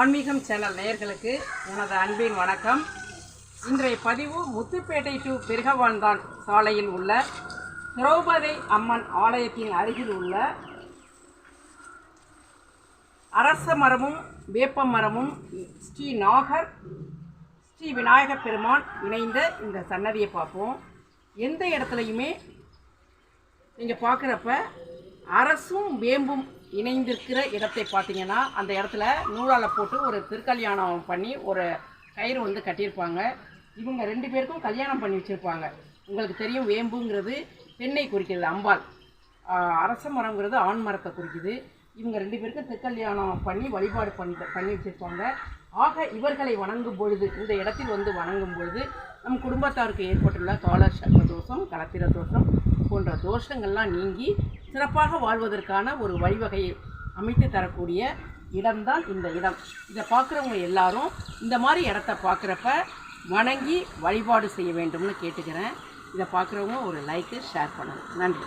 ஆன்மீகம் சேனல் நேயர்களுக்கு எனது அன்பின் வணக்கம். இன்றைய பதிவு முத்துப்பேட்டை டு பெருகவாழ்ந்தான் சாலையில் உள்ள திரௌபதி அம்மன் ஆலயத்தின் அருகில் உள்ள அரச மரமும் வேப்ப மரமும் ஸ்ரீ நாகர் ஸ்ரீ விநாயகப் பெருமான் இணைந்த இந்த சன்னதியை பார்ப்போம். எந்த இடத்துலையுமே நீங்கள் பார்க்குறப்ப அரசும் வேம்பும் இணைந்திருக்கிற இடத்தை பார்த்தீங்கன்னா அந்த இடத்துல நூலால் போட்டு ஒரு திருக்கல்யாணம் பண்ணி ஒரு கயிறு வந்து கட்டியிருப்பாங்க. இவங்க ரெண்டு பேருக்கும் கல்யாணம் பண்ணி வச்சுருப்பாங்க. உங்களுக்கு தெரியும் வேம்புங்கிறது பெண்ணை குறிக்கிறது அம்பாள். அரச மரங்கிறது ஆண் மரத்தை குறிக்குது. இவங்க ரெண்டு பேருக்கும் திருக்கல்யாணம் பண்ணி வழிபாடு பண்ணி பண்ணி வச்சுருப்பாங்க. ஆக இவர்களை வணங்கும் பொழுது இந்த இடத்தில் வந்து வணங்கும் பொழுது நம் குடும்பத்தாருக்கு ஏற்பட்டுள்ள கால சர்ப்ப தோஷம் கலத்திர தோஷம் போன்ற தோஷங்கள்லாம் நீங்கி சிறப்பாக வாழ்வதற்கான ஒரு வழிவகையை அமைத்து தரக்கூடிய இடம்தான் இந்த இடம். இதை பார்க்குறவங்க எல்லாரும் இந்த மாதிரி இடத்த பார்க்குறப்ப வணங்கி வழிபாடு செய்ய வேண்டும்னு கேட்டுக்கிறேன். இதை பார்க்குறவங்க ஒரு லைக்கு ஷேர் பண்ணுங்கள் நன்றி.